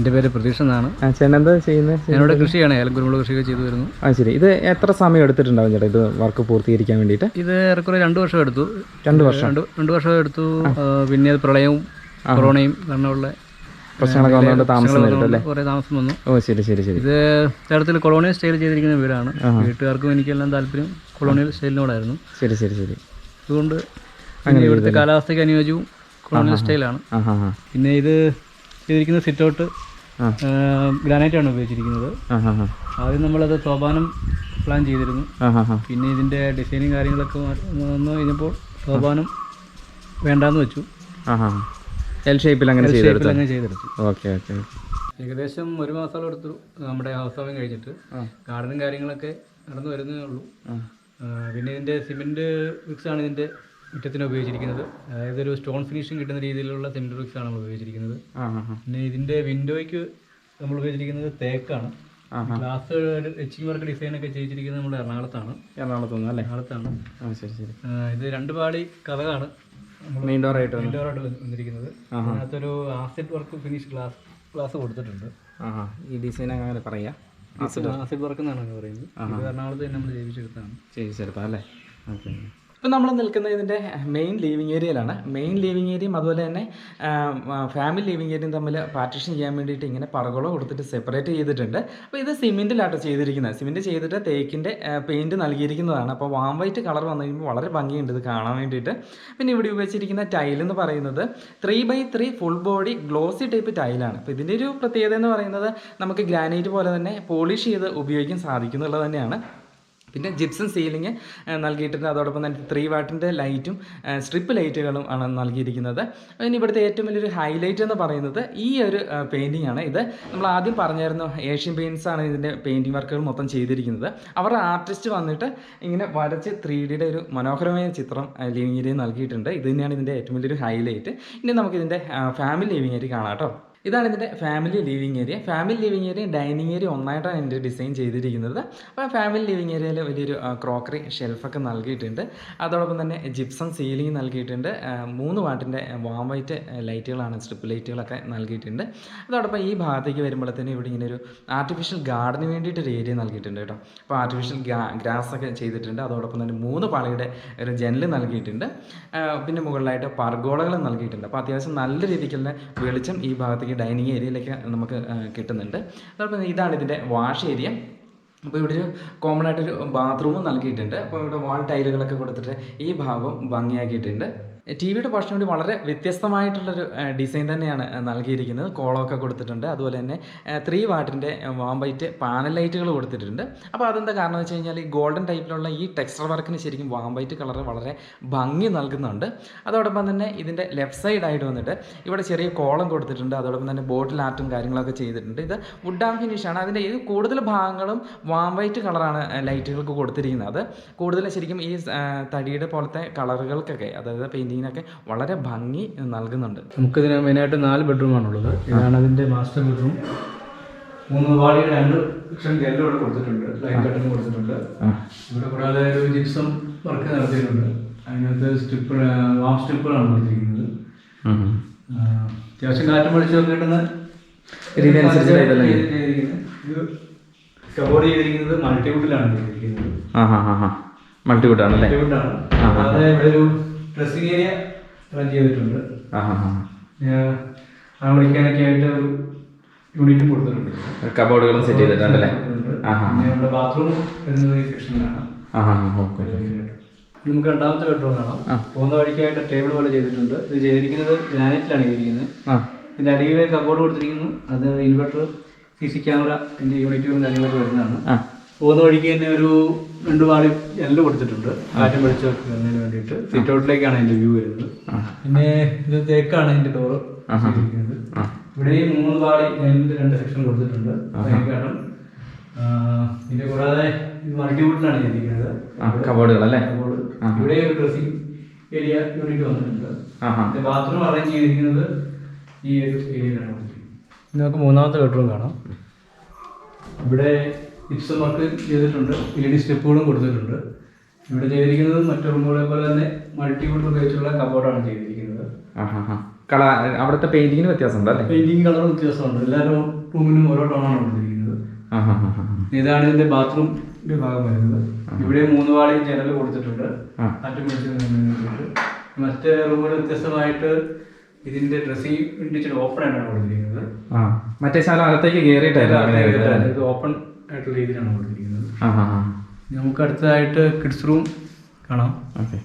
എന്റെ പേര് പ്രതീക്ഷ എന്നാണ്. ചേട്ടൻ എന്താ ചെയ്യുന്നത് എന്നോട് കൃഷിയാണ് ഏലം കുരുമുളക് കൃഷിയൊക്കെ ചെയ്തു വരുന്നു. ആ ശരി. ഇത് എത്ര സമയം എടുത്തിട്ടുണ്ടാവും ചേട്ടാ ഇത് വർക്ക് പൂർത്തീകരിക്കാൻ വേണ്ടിയിട്ട്? ഇത് ഏറെക്കുറെ രണ്ട് വർഷം എടുത്തു. രണ്ട് വർഷം? രണ്ട് വർഷം എടുത്തു. പിന്നെ അത് പ്രളയവും കൊറോണയും കാരണമുള്ള പ്രശ്നങ്ങളൊക്കെ വന്നുകൊണ്ട് താമസം നേരിട്ടു കുറേ താമസം വന്നു. ഓ ശരി ശരി ശരി. ഇത് കൊളോണിയൽ സ്റ്റൈൽ ചെയ്തിരിക്കുന്ന വീടാണ്. വീട്ടുകാർക്കും എനിക്കെല്ലാം താല്പര്യം കൊളോണിയൽ സ്റ്റൈലിനോടായിരുന്നു. ശരി ശരി ശരി. അതുകൊണ്ട് അങ്ങനെ ഇവിടുത്തെ കാലാവസ്ഥയ്ക്ക് അനുയോജ്യവും കൊളോണിയൽ സ്റ്റൈലാണ്. പിന്നെ ഇത് ചെയ്തിരിക്കുന്ന സിറ്റൗട്ട് ആ. ആണ് ഉപയോഗിച്ചിരിക്കുന്നത്. ആദ്യം നമ്മളത് സോപാനം പ്ലാൻ ചെയ്തിരുന്നു. പിന്നെ ഇതിന്റെ ഡിസൈനും കാര്യങ്ങളൊക്കെ വന്നു കഴിഞ്ഞപ്പോൾ സോപാനം വേണ്ടാന്ന് വെച്ചു. എൽ ഷേപ്പിൽ അങ്ങനെ ചെയ്തെടുത്തു? അങ്ങനെ ചെയ്തെടുത്തു. ഓക്കെ ഓക്കെ ഏകദേശം ഒരു മാസം എടുത്തു നമ്മുടെ ഹൗസ് വാമിങ് കഴിഞ്ഞിട്ട് ഗാർഡനും കാര്യങ്ങളൊക്കെ നടന്നു വരുന്നേ ഉള്ളൂ. പിന്നെ ഇതിന്റെ സിമെന്റ് മിക്സ് ആണ് ഇതിന്റെ മുറ്റത്തിന് ഉപയോഗിച്ചിരിക്കുന്നത്. അതായത് ഒരു സ്റ്റോൺ ഫിനിഷിംഗ് കിട്ടുന്ന രീതിയിലുള്ള സിമെന്റ് മിക്സ് ആണ് നമ്മൾ ഉപയോഗിച്ചിരിക്കുന്നത്. പിന്നെ ഇതിന്റെ വിൻഡോയ്ക്ക് നമ്മൾ ഉപയോഗിച്ചിരിക്കുന്നത് തേക്കാണ്. ഗ്ലാസ് എച്ചിങ് വർക്ക് ഡിസൈൻ ഒക്കെ ചെയ്തിരിക്കുന്നത് നമ്മുടെ എറണാകുളത്താണ്. എറണാകുളത്താണ് അല്ലേ? എറണാകുളത്താണ്. ശരി ശരി. ഇത് രണ്ട് പാളി കഥകാണ് വന്നു. ഇൻഡോറായിട്ട് വന്നിരിക്കുന്നത്. അതിനകത്തൊരു acid work finish glass glass കൊടുത്തിട്ടുണ്ട്. ഈ ഡിസൈൻ അങ്ങനെ പറയാ? ആസിഡ് വർക്ക് എന്നാണ് പറയുന്നത്. എറണാകുളത്ത് തന്നെ നമ്മൾ ജൈവിച്ചെടുത്താണ് ചെയ്തെടുത്താം അല്ലേ? ഓക്കെ. ഇപ്പം നമ്മൾ നിൽക്കുന്ന ഇതിന്റെ മെയിൻ ലിവിങ് ഏരിയയിലാണ് മെയിൻ ലിവിങ് ഏരിയയും അതുപോലെ തന്നെ ഫാമിലി ലിവിങ് ഏരിയയും തമ്മിൽ പാർട്ടീഷൻ ചെയ്യാൻ വേണ്ടിയിട്ട് ഇങ്ങനെ പറകളോ കൊടുത്തിട്ട് സെപ്പറേറ്റ് ചെയ്തിട്ടുണ്ട്. അപ്പോൾ ഇത് സിമെന്റിലാട്ടോ ചെയ്തിരിക്കുന്നത്. സിമെന്റ് ചെയ്തിട്ട് തേക്കിന്റെ പെയിന്റ് നൽകിയിരിക്കുന്നതാണ്. അപ്പോൾ വാം വൈറ്റ് കളർ വന്നു കഴിയുമ്പോൾ വളരെ ഭംഗിയുണ്ട് ഇത് കാണാൻ വേണ്ടിയിട്ട്. പിന്നെ ഇവിടെ ഉപയോഗിച്ചിരിക്കുന്ന ടൈൽ എന്ന് പറയുന്നത് three by three full body glossy type ടൈലാണ് അപ്പോൾ ഇതിന്റെ ഒരു പ്രത്യേകത എന്ന് പറയുന്നത് നമുക്ക് ഗ്രാനൈറ്റ് പോലെ തന്നെ പോളിഷ് ചെയ്ത് ഉപയോഗിക്കാൻ സാധിക്കുന്നുള്ളത് തന്നെയാണ്. പിന്നെ ജിപ്സം സീലിംഗ് നൽകിയിട്ടുണ്ട്. അതോടൊപ്പം തന്നെ ത്രീ വാട്ടിന്റെ ലൈറ്റും സ്ട്രിപ്പ് ലൈറ്റുകളും ആണ് നൽകിയിരിക്കുന്നത്. പിന്നെ ഇവിടുത്തെ ഏറ്റവും വലിയൊരു ഹൈലൈറ്റ് എന്ന് പറയുന്നത് ഈ ഒരു പെയിന്റിംഗ് ആണ്. ഇത് നമ്മൾ ആദ്യം പറഞ്ഞായിരുന്നു ഏഷ്യൻ പെയിന്റ്സ് ആണ് ഇതിന്റെ പെയിന്റിംഗ് വർക്കുകൾ മൊത്തം ചെയ്തിരിക്കുന്നത്. അവരുടെ ആർട്ടിസ്റ്റ് വന്നിട്ട് ഇങ്ങനെ വരച്ച് ത്രീ ഡിയുടെ ഒരു മനോഹരമായ ചിത്രം ലിവിങ് ഏരിയ നൽകിയിട്ടുണ്ട്. ഇത് തന്നെയാണ് ഇതിന്റെ ഏറ്റവും വലിയൊരു ഹൈലൈറ്റ് ഇനി നമുക്കിതിന്റെ ഫാമിലി ലിവിംഗ് ഏരിയ കാണാം കേട്ടോ. ഇതാണ് ഇതിന്റെ family living area family living area dining area ഒന്നായിട്ടാണ് എന്റെ ഡിസൈൻ ചെയ്തിരിക്കുന്നത്. അപ്പോൾ ഫാമിലി ലിവിങ് ഏരിയയിൽ വലിയൊരു ക്രോക്കറി ഷെൽഫൊക്കെ നൽകിയിട്ടുണ്ട്. അതോടൊപ്പം തന്നെ ജിപ്സം സീലിംഗ് നൽകിയിട്ടുണ്ട്. മൂന്ന് വാട്ടിന്റെ വാം വൈറ്റ് ലൈറ്റുകളാണ് സ്ട്രിപ്പ് ലൈറ്റുകളൊക്കെ നൽകിയിട്ടുണ്ട്. അതോടൊപ്പം ഈ ഭാഗത്തേക്ക് വരുമ്പോഴത്തേനും ഇവിടെ ഇങ്ങനെ ഒരു ആർട്ടിഫിഷ്യൽ ഗാർഡന് വേണ്ടിയിട്ട് ഒരു ഏരിയ നൽകിയിട്ടുണ്ട് കേട്ടോ. അപ്പോൾ ആർട്ടിഫിഷ്യൽ ഗ്രാസ് ഒക്കെ ചെയ്തിട്ടുണ്ട്. അതോടൊപ്പം തന്നെ മൂന്ന് പാളിയുടെ ഒരു ജനൽ നൽകിയിട്ടുണ്ട്. പിന്നെ മുകളിലായിട്ട് പർഗോളകൾ നൽകിയിട്ടുണ്ട്. അപ്പോൾ അത്യാവശ്യം നല്ല രീതിക്കുള്ള വെളിച്ചം ഈ ഭാഗത്തേക്ക് ഡൈനിങ് ഏരിയയിലേക്ക് നമുക്ക് കിട്ടുന്നുണ്ട്. അതോടൊപ്പം ഇതാണ് ഇതിന്റെ വാഷ് ഏരിയ. അപ്പോൾ ഇവിടെ ഒരു കോമൺ ആയിട്ടൊരു ബാത്റൂമും നൽകിയിട്ടുണ്ട്. അപ്പോൾ ഇവിടെ വാൾ ടൈലുകളൊക്കെ കൊടുത്തിട്ട് ഈ ഭാഗം ഭംഗിയാക്കിയിട്ടുണ്ട്. ടി വിയുടെ പോർഷൻ കൂടി വളരെ വ്യത്യസ്തമായിട്ടുള്ളൊരു ഡിസൈൻ തന്നെയാണ് നൽകിയിരിക്കുന്നത്. കോളമൊക്കെ കൊടുത്തിട്ടുണ്ട്. അതുപോലെ തന്നെ ത്രീ വാട്ടിന്റെ വാം വൈറ്റ് പാനൽ ലൈറ്റുകൾ കൊടുത്തിട്ടുണ്ട്. അപ്പോൾ അതെന്താ കാരണം വെച്ച് കഴിഞ്ഞാൽ ഈ ഗോൾഡൻ ടൈപ്പിലുള്ള ഈ ടെക്സ്റ്റർ വർക്കിന് ശരിക്കും വാം വൈറ്റ് കളർ വളരെ ഭംഗി നൽകുന്നുണ്ട്. അതോടൊപ്പം തന്നെ ഇതിന്റെ ലെഫ്റ്റ് സൈഡായിട്ട് വന്നിട്ട് ഇവിടെ ചെറിയ കോളം കൊടുത്തിട്ടുണ്ട്. അതോടൊപ്പം തന്നെ ബോട്ടിൽ ആർട്ടും കാര്യങ്ങളൊക്കെ ചെയ്തിട്ടുണ്ട്. ഇത് വുഡ് ആം ഫിനിഷ് ആണ്. അതിന്റെ ഇത് കൂടുതൽ ഭാഗങ്ങളും വാം വൈറ്റ് കളറാണ് ലൈറ്റുകൾക്ക് കൊടുത്തിരിക്കുന്നത്. കൂടുതൽ ശരിക്കും ഈ തടിയുടെ പോലത്തെ കളറുകൾക്കൊക്കെ അതായത് പെയിന്റിങ്ങിനൊക്കെ വളരെ ഭംഗി നൽകുന്നുണ്ട്. നമുക്കിതിന് മെയിനായിട്ട് നാല് ബെഡ്റൂമാണുള്ളത്. ഇതാണ് അതിന്റെ മാസ്റ്റർ ബെഡ്റൂം. മൂന്ന് വാളി രണ്ട് ലക്ഷം ജനലും ഇവിടെ കൊടുത്തിട്ടുണ്ട്. ലൈൻ കൊടുത്തിട്ടുണ്ട്. ഇവിടെ കൂടാതെ ഒരു ജിപ്സം വർക്ക് നടത്തിയിട്ടുണ്ട്. അതിനകത്ത് സ്ട്രിപ്പ് വാം സ്ട്രിപ്പുകളാണ് കൊടുത്തിരിക്കുന്നത്. അത്യാവശ്യം കാറ്റും വെളിച്ചമൊക്കെ കിട്ടുന്ന. കബോർഡ് ചെയ്തിരിക്കുന്നത് മൾട്ടിവുഡിലാണ് ചെയ്തിരിക്കുന്നത്. മൾട്ടിവുഡാണ് ആണല്ലേ മൾട്ടിവുഡാണ്. അതായത് ഇവിടെ ഒരു ഡ്രസ്സിംഗ് ഏരിയ പ്ലാൻ ചെയ്തിട്ടുണ്ട്. ആ വിളിക്കാനൊക്കെ ആയിട്ട് ഒരു യൂണിറ്റ് കൊടുത്തിട്ടുണ്ട്. കബോർഡുകളും സെറ്റ് ചെയ്തിട്ടുണ്ടല്ലേ? നമ്മുടെ ബാത്റൂം വരുന്നത് ഈ സെക്ഷനിലാണ് നമുക്ക് രണ്ടാമത്തെ ബെഡ്റൂം കാണാം. പോകുന്ന വഴിക്കായിട്ട് ടേബിൾ പോലെ ചെയ്തിട്ടുണ്ട്. ഇത് ചെയ്തിരിക്കുന്നത് ഗ്രാനൈറ്റിലാണ് ചെയ്തിരിക്കുന്നത് ഇതിന്റെ അടിയിൽ കബോർഡ് കൊടുത്തിരിക്കുന്നു. അത് ഇൻവെർട്ടർ സി സി ക്യാമറ ഇതിന്റെ യൂണിറ്റുകളും കാര്യങ്ങളൊക്കെ വരുന്നതാണ്. പോകുന്ന വഴിക്ക് തന്നെ ഒരു രണ്ട് പാളി ജനൽ കൊടുത്തിട്ടുണ്ട്. കാറ്റും വെളിച്ചമൊക്കെ വെക്കുന്നതിന് വേണ്ടിയിട്ട്. സിറ്റ് ഔട്ടിലേക്കാണ് അതിന്റെ വ്യൂ വരുന്നത്. പിന്നെ ഇത് തേക്കാണ് അതിന്റെ ഡോറ് ഇവിടെ ഈ മൂന്ന് പാളി ജനലിന്റെ രണ്ട് സെക്ഷൻ കൊടുത്തിട്ടുണ്ട്. തേക്കാണ് പിന്നെ ഇതിന്റെ കൂടാതെ ഇത് മൾട്ടിവുഡിലാണ് ചെയ്തിരിക്കുന്നത്. കബോർഡുകൾ അല്ലേ? ഇവിടെ ഒരു ഡ്രസ്സിംഗ് ഏരിയ യൂണിറ്റ് വന്നിട്ടുണ്ട്. ബാത്റൂം അറേഞ്ച് ചെയ്തിരിക്കുന്നത് ഈ ഒരു ഏരിയയിലാണ് നമുക്ക് മൂന്നാമത്തെ ബെഡ്റൂം കാണാം. ഇവിടെ ഇപ്സം വർക്ക് ചെയ്തിട്ടുണ്ട് എൽ ഡി സ്റ്റെപ്പുകളും കൊടുത്തിട്ടുണ്ട്. ഇവിടെ ചെയ്തിരിക്കുന്നത് മറ്റു റൂമുകളെ പോലെ തന്നെ മൾട്ടി മൾട്ടിവുഡ് ഉപയോഗിച്ചുള്ള കബോർഡാണ് ചെയ്തിരിക്കുന്നത്. കള അവിടുത്തെ പെയിന്റിങ്ങിന് വ്യത്യാസമുണ്ട് അല്ലേ? പെയിന്റിങ് കളർ വ്യത്യാസമുണ്ട്. എല്ലാവരും റൂമിനും ഓരോ ടോണാണ് കൊടുത്തിരിക്കുന്നത്. ഇതാണ് ഇതിന്റെ ബാത്റൂമിന്റെ ഭാഗം വരുന്നത്. ഇവിടെ മൂന്ന് വാളി ജനൽ കൊടുത്തിട്ടുണ്ട്. മറ്റേ റൂമിൽ വ്യത്യസ്തമായിട്ട് ഇതിന്റെ ഡ്രസ്സിംഗ് ഓപ്പൺ ആയിട്ടാണ് കൊടുത്തിരിക്കുന്നത്. മറ്റേ ശാല അകത്തേക്ക് കയറിയിട്ടായിരുന്നു ഓപ്പൺ ആയിട്ടുള്ള രീതിയിലാണ് കൊടുത്തിരിക്കുന്നത്. നമുക്ക് അടുത്തതായിട്ട് കിഡ്സ് റൂം കാണാം. ഓക്കെ.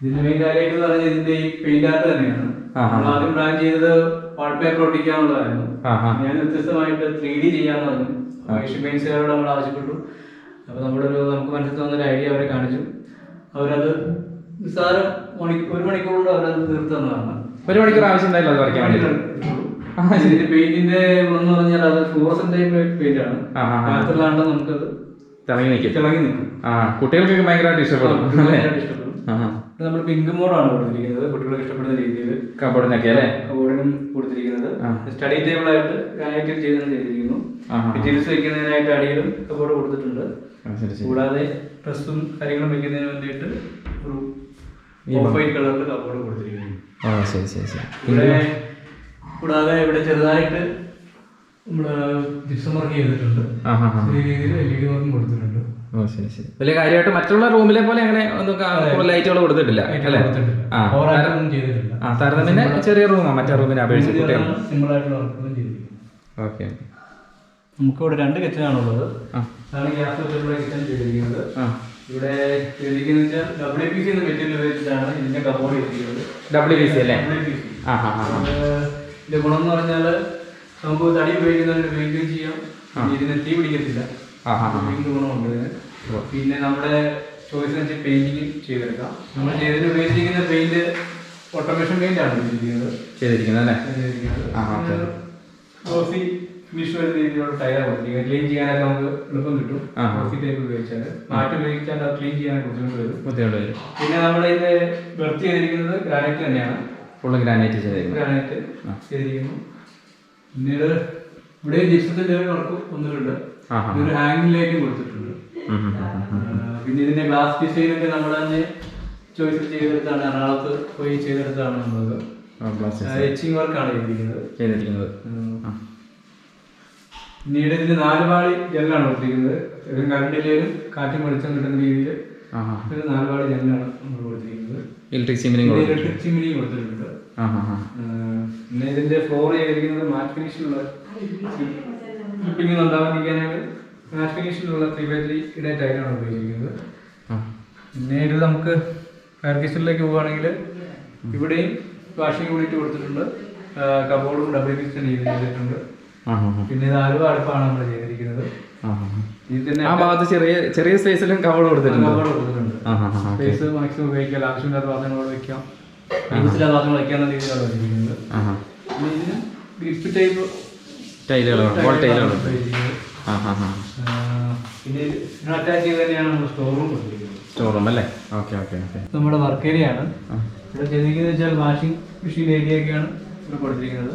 ഇതിന്റെ മെയിൻ കാര്യമായിട്ട് എന്ന് പറഞ്ഞാൽ ഇതിന്റെ ഈ പെയിന്റ് ആർട്ട് തന്നെയാണ്. നമ്മൾ ആദ്യം പ്ലാൻ ചെയ്തത് വാൾപേപ്പർ ഒട്ടിക്കാനുള്ളതായിരുന്നു. ആ ആ. ഞാൻ വ്യത്യസ്തമായിട്ട് ത്രീ ഡി ചെയ്യാന്ന് പറഞ്ഞു. ഏഷ്യൻ പെയിൻസുകാരോട് നമ്മൾ ആവശ്യപ്പെട്ടു. അപ്പൊ നമ്മുടെ ഒരു നമുക്ക് മനസ്സിൽ വന്നൊരു ഐഡിയ അവരെ കാണിച്ചു. അവരത് നിസ്സാരം മണിക്കൂർ ഒരു മണിക്കൂർ കൊണ്ട് അവരത് തീർത്തു തന്നതാണ്. ഒരു മണിക്കൂർ ആവശ്യം ഉണ്ടായില്ല അത് വരയ്ക്കാൻ വേണ്ടി ഇതിന്റെ പെയിന്റിന്റെ ഗുണം പറഞ്ഞാൽ അത് ഫ്ലോറസൻ ടൈപ്പ് പെയിന്റ് ആണ്. രാത്രിയിലാണ്ട് നമുക്കത് തിളങ്ങി നിൽക്കും. തിളങ്ങി നിൽക്കും. ആ കുട്ടികൾക്കൊക്കെ ഭയങ്കരമായിട്ട് ഇഷ്ടപ്പെടും. ഇഷ്ടപ്പെടും. നമ്മൾ പിങ്ക് മോഡാണ് കൊടുത്തിരിക്കുന്നത്. കുട്ടികൾക്ക് ഇഷ്ടപ്പെടുന്ന രീതിയിൽ കബോർഡിനൊക്കെ അല്ലേ? കബോർഡിനും കൊടുത്തിരിക്കുന്നത്. സ്റ്റഡി ടേബിൾ ആയിട്ട് ഗ്രാനൈറ്റിൽ ചെയ്ത് ചെയ്തിരിക്കുന്നു. മെറ്റീരിയൽസ് വെക്കുന്നതിനായിട്ട് അടിയിലും കബോർഡ് കൊടുത്തിട്ടുണ്ട്. കൂടാതെ ഡ്രസ്സും കാര്യങ്ങളും വെക്കുന്നതിന് വേണ്ടിയിട്ട് ഒരു ഓഫ് വൈറ്റ് കളറിൽ കബോർഡ് കൊടുത്തിരിക്കുന്നു. ആ ശരി ശരി ശരി. കൂടാതെ ഇവിടെ ചെറുതായിട്ട് നമ്മൾ ജിപ്സം വർക്ക് ചെയ്തിട്ടുണ്ട്. ആ ഹാ ഹാ ചെറിയ രീതിയിൽ എൽ ഇ ഡി വർക്കും കൊടുത്തിട്ടുണ്ട്. ഓ ശരി ശരി. വലിയ കാര്യമായിട്ട് മറ്റുള്ള റൂമിലെ പോലെ അങ്ങനെ ഒന്നും ലൈറ്റുകൾ കൊടുത്തിട്ടില്ല അല്ലേ? ആ ആ താരതമ്യേന ചെറിയ റൂമാണ് മറ്റേ റൂമിനെ അപേക്ഷിച്ച് കുട്ടികൾ. സിമ്പിൾ ആയിട്ടുള്ള വർക്കൊന്നും ചെയ്തിരിക്കുന്നു. ഓക്കെ. നമുക്ക് ഇവിടെ രണ്ട് കിച്ചനാണുള്ളത് അതാണ് ഗ്യാസ് വെച്ചിട്ടുള്ള കിച്ചൺ ചെയ്തിരിക്കുന്നത്. ഇവിടെ ചെയ്തിരിക്കുന്നത് വെച്ചാൽ ഡബ്ല്യു പി സി എന്ന മെറ്റീരിയൽ ഉപയോഗിച്ചിട്ടാണ് ഇതിന്റെ കബോർഡ് ചെയ്തിരിക്കുന്നത് ഡബ്ല്യു പി സി അല്ലേ. ആ ഹാ ഹാ ഇതിന്റെ ഗുണം എന്ന് പറഞ്ഞാൽ നമുക്ക് തടി ഉപയോഗിക്കുന്നതിന് ഉപയോഗിക്കുകയും ചെയ്യാം. ഇതിനെ തീ പിടിക്കത്തില്ല. ഗുണമുണ്ട് പിന്നെ നമ്മുടെ ചോയ്സ് വെച്ച് പെയിന്റിങ് ചെയ്തെടുക്കാം. നമ്മൾ ചെയ്തതിന് ഉപയോഗിച്ചിരിക്കുന്ന പെയിന്റ് ഓട്ടോമേഷൻ പെയിന്റ് ആണ് ഉപയോഗിച്ചിരിക്കുന്നത് ചെയ്തിരിക്കുന്നത്. അല്ലേ. ഗ്ലോസി ഫിനിഷ് വരുന്ന രീതിയിലുള്ള ടയർ കൊടുത്തിരിക്കുന്നത് ക്ലീൻ ചെയ്യാനൊക്കെ നമുക്ക് എളുപ്പം കിട്ടും. ഗ്ലോസി ടൈപ്പ് ഉപയോഗിച്ചാൽ മാറ്റി ഉപയോഗിച്ചാൽ ക്ലീൻ ചെയ്യാൻ ബുദ്ധിമുട്ട് വരും. ബുദ്ധിമുട്ട് വരും. പിന്നെ നമ്മുടെ ഇത് വെർത്ത് ചെയ്തിരിക്കുന്നത് ഗ്രാനൈറ്റ് തന്നെയാണ്. ഫുള്ള് ഗ്രാനൈറ്റ് ചെയ്തിരിക്കുന്നത് ഗ്രാനൈറ്റ്. ചെയ്തിരിക്കുന്നു പിന്നീട് ഇവിടെ ജിപ്സത്തിന്റെ വർക്ക് വന്നിട്ടുണ്ട് ആ ഹാ ഇതൊരു കൊടുത്തിട്ടുണ്ട്. പിന്നെ ഇതിന്റെ ഗ്ലാസ് ഡിസൈൻ ഒക്കെ നമ്മൾ തന്നെ ചോയ്സ് ചെയ്തെടുത്താണ് എറണാകുളത്ത് പോയി ചെയ്തെടുത്താണ് നമ്മളത്. എച്ചിങ് വർക്കാണ് ചെയ്തിരിക്കുന്നത്. ചെയ്തിരിക്കുന്നത്. പിന്നീട് ഇതിന് നാല് പാളി ജനലാണ് കൊടുത്തിരിക്കുന്നത്. ഒരു കറണ്ടിലേലും കാറ്റും വെളിച്ചം കിട്ടുന്ന രീതിയിൽ ഒരു നാല് പാളി ജനലാണ് നമ്മൾ ഇലക്ട്രിക് കൊടുക്കും ഇലക്ട്രിക് ചിമ്മിനിയും കൊടുത്തിട്ടുണ്ട്. പിന്നെ ഇതിന്റെ ഫ്ലോർ ചെയ്തിരിക്കുന്നത് മാറ്റ് ഫിനിഷിലുള്ള സ്ലിപ്പിംഗ് ഉണ്ടാവാതിരിക്കാനായിട്ട് മാറ്റ് ഫിനിഷിലുള്ള ത്രീ ബൈ ത്രീ ഇടേ ടൈലാണ് ഉപയോഗിച്ചിരിക്കുന്നത് ആ. പിന്നെ ഇത് നമുക്ക് ഫയർ കിച്ചണിലേക്ക് പോവുകയാണെങ്കിൽ ഇവിടെയും വാഷിംഗ് യൂണിറ്റ് കൊടുത്തിട്ടുണ്ട്. കബോർഡും ഡബിൾ കിച്ചൺ ചെയ്തിട്ടുണ്ട്. പിന്നെ ഇത് ആലുവ അടുപ്പാണ് നമ്മൾ ചെയ്തിരിക്കുന്നത്. ആ ഭാഗത്ത് ചെറിയ ചെറിയ സ്പേസിലും കവർ കൊടുത്തിട്ടുണ്ട്. സ്പേസ് മാക്സിമം ഉപയോഗിക്കാം ആവശ്യമില്ലാത്ത പാത്രങ്ങളോട് വെക്കാം. ആവശ്യമില്ലാത്ത പാത്രങ്ങൾ വെക്കാവുന്ന രീതിയിലാണ് വെച്ചിരിക്കുന്നത്. ഇതിന് ഗ്രിപ്പ് ടൈപ്പ് ടൈലുകളാണ് വോൾ പിന്നെ അറ്റാച്ച് ചെയ്ത് തന്നെയാണ് നമ്മൾ സ്റ്റോർ റൂം കൊടുത്തിരിക്കുന്നത്. സ്റ്റോർ റൂം അല്ലേ? Okay okay okay. നമ്മുടെ വർക്ക് ഏരിയ ആണ്. ഇവിടെ ചെയ്തിരിക്കുന്നത് വെച്ചാൽ വാഷിംഗ് മെഷീൻ ഏരിയ ഒക്കെയാണ് ഇവിടെ കൊടുത്തിരിക്കുന്നത്.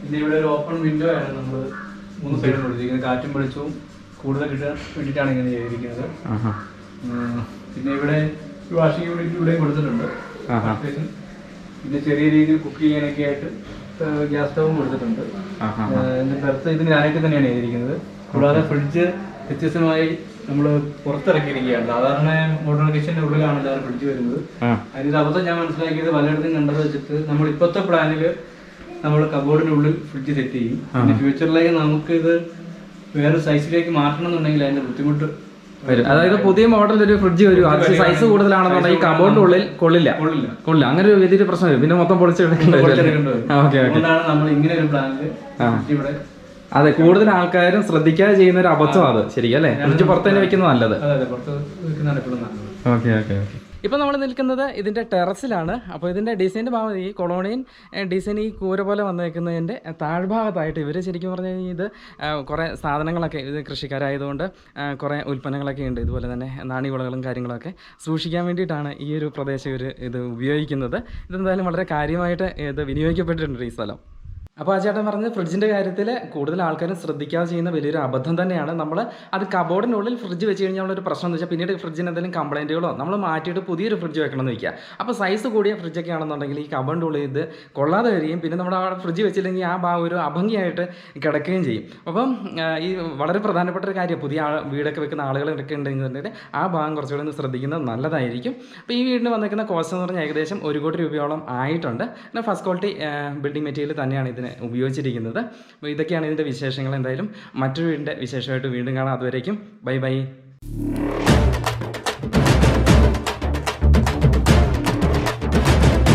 പിന്നെ ഇവിടെ ഒരു ഓപ്പൺ വിൻഡോ ആണ് നമ്മൾ മൂന്ന് സൈഡും കൊടുത്തിരിക്കുന്നത്. കാറ്റും വെളിച്ചവും കൂടുതൽ കിട്ടാൻ വേണ്ടിയിട്ടാണ് ഇങ്ങനെ ചെയ്തിരിക്കുന്നത്. പിന്നെ ഇവിടെ വാഷിംഗ് യൂണിറ്റ് ഇവിടെയും കൊടുത്തിട്ടുണ്ട്. പിന്നെ ചെറിയ രീതിയിൽ കുക്ക് ചെയ്യാനൊക്കെ ആയിട്ട് ഗ്യാസ് സ്റ്റവും കൊടുത്തിട്ടുണ്ട്. എന്റെ ബെർത്ത് ഇതിന് ഗ്രാനൈറ്റ് തന്നെയാണ് ചെയ്തിരിക്കുന്നത്. കൂടാതെ ഫ്രിഡ്ജ് വ്യത്യസ്തമായി നമ്മൾ പുറത്തിറക്കിയിരിക്കുകയാണ്. സാധാരണ മോഡേൺ കിച്ചന്റെ ഉള്ളിലാണ് എല്ലാവരും ഫ്രിഡ്ജ് വരുന്നത്. അതിന്റെ അബദ്ധം ഞാൻ മനസ്സിലാക്കിയത് പലയിടത്തും കണ്ടത് വെച്ചിട്ട് നമ്മൾ ഇപ്പോഴത്തെ പ്ലാനിൽ നമ്മൾ കബോർഡിന്റെ ഉള്ളിൽ ഫ്രിഡ്ജ് സെറ്റ് ചെയ്യും. പിന്നെ ഫ്യൂച്ചറിലേക്ക് നമുക്ക് ഇത് വേറെ സൈസിലേക്ക് മാറ്റണം എന്നുണ്ടെങ്കിൽ അതിന്റെ ബുദ്ധിമുട്ട് വരും. അതായത് പുതിയ മോഡൽ ഒരു ഫ്രിഡ്ജ് വരും. അത് സൈസ് കൂടുതലാണെന്നുണ്ടെങ്കിൽ ഉള്ളിൽ കൊള്ളില്ല. കൊള്ളില്ല. കൊള്ളില്ല. അങ്ങനെ ഒരു വലിയൊരു പ്രശ്നം വരും. പിന്നെ മൊത്തം പ്ലാനിൽ ഇവിടെ അതെ കൂടുതൽ ആൾക്കാരും ശ്രദ്ധിക്കാതെ ചെയ്യുന്ന ഒരു അബദ്ധം അത്. ശരിക്കും അല്ലേ? ഫ്രിഡ്ജ് പുറത്ത് തന്നെ വെക്കുന്നത് നല്ലത്. Okay okay okay. ഇപ്പോൾ നമ്മൾ നിൽക്കുന്നത് ഇതിന്റെ ടെറസിലാണ്. അപ്പോൾ ഇതിന്റെ ഡിസൈന്റെ ഭാഗം ഈ കൊളോണിയൻ ഡിസൈൻ ഈ കൂര പോലെ വന്നേക്കുന്നതിന്റെ താഴ്ഭാഗത്തായിട്ട് ഇവർ ശരിക്കും പറഞ്ഞു കഴിഞ്ഞാൽ ഇത് കുറേ സാധനങ്ങളൊക്കെ ഇത് കൃഷിക്കാരായതുകൊണ്ട് കുറേ ഉൽപ്പന്നങ്ങളൊക്കെ ഉണ്ട്. ഇതുപോലെ തന്നെ നാണ്യവിളകളും കാര്യങ്ങളൊക്കെ സൂക്ഷിക്കാൻ വേണ്ടിയിട്ടാണ് ഈ ഒരു പ്രദേശം ഇവർ ഇത് ഉപയോഗിക്കുന്നത്. ഇതെന്തായാലും വളരെ കാര്യമായിട്ട് ഇത് വിനിയോഗിക്കപ്പെട്ടിട്ടുണ്ട് ഈ സ്ഥലം. അപ്പോൾ ആ ചേട്ടൻ പറഞ്ഞ ഫ്രിഡ്ജിന്റെ കാര്യത്തിൽ കൂടുതൽ ആൾക്കാരും ശ്രദ്ധിക്കാതെ ചെയ്യുന്ന വലിയൊരു അബദ്ധം തന്നെയാണ്. നമ്മൾ അത് കബോർഡിനുള്ളിൽ ഫ്രിഡ്ജ് വെച്ച് കഴിഞ്ഞാൽ ഒരു പ്രശ്നം എന്ന് വെച്ചാൽ പിന്നീട് ഫ്രിഡ്ജിന് എന്തെങ്കിലും കംപ്ലൈന്റുകളോ നമ്മൾ മാറ്റിയിട്ട് പുതിയൊരു ഫ്രിഡ്ജ് വെക്കണം എന്ന് വയ്ക്കുക. അപ്പോൾ സൈസ് കൂടിയ ഫ്രിഡ്ജൊക്കെ ആണെന്നുണ്ടെങ്കിൽ ഈ കബോർഡിന്റെ ഉള്ളിൽ ഇത് കൊള്ളാതെ വരികയും പിന്നെ നമ്മുടെ ആ ഫ്രിഡ്ജ് വെച്ചില്ലെങ്കിൽ ആ ഭാഗം ഒരു അഭംഗിയായിട്ട് കിടക്കുകയും ചെയ്യും. അപ്പം ഈ വളരെ പ്രധാനപ്പെട്ട ഒരു കാര്യം പുതിയ വീടൊക്കെ വെക്കുന്ന ആളുകളൊക്കെ ഉണ്ടെങ്കിൽ ആ ഭാഗം കുറച്ചുകൂടി ഒന്ന് ശ്രദ്ധിക്കുന്നത് നല്ലതായിരിക്കും. അപ്പോൾ ഈ വീടിന് വന്നിരിക്കുന്ന കോസ്റ്റ് എന്ന് പറഞ്ഞാൽ ഏകദേശം ഒരു കോടി രൂപയോളം ആയിട്ടുണ്ട്. പിന്നെ ഫസ്റ്റ് ക്വാളിറ്റി ബിൽഡിംഗ് മെറ്റീരിയൽ തന്നെയാണ് ഇതിന് ഉപയോഗിച്ചിരിക്കുന്നത്. അപ്പോൾ ഇതൊക്കെയാണ് ഇതിന്റെ വിശേഷങ്ങൾ. എന്തായാലും മറ്റൊരു വീടിന്റെ വിശേഷമായിട്ട് വീണ്ടും കാണാം. അതുവരേക്കും ബൈ ബൈ.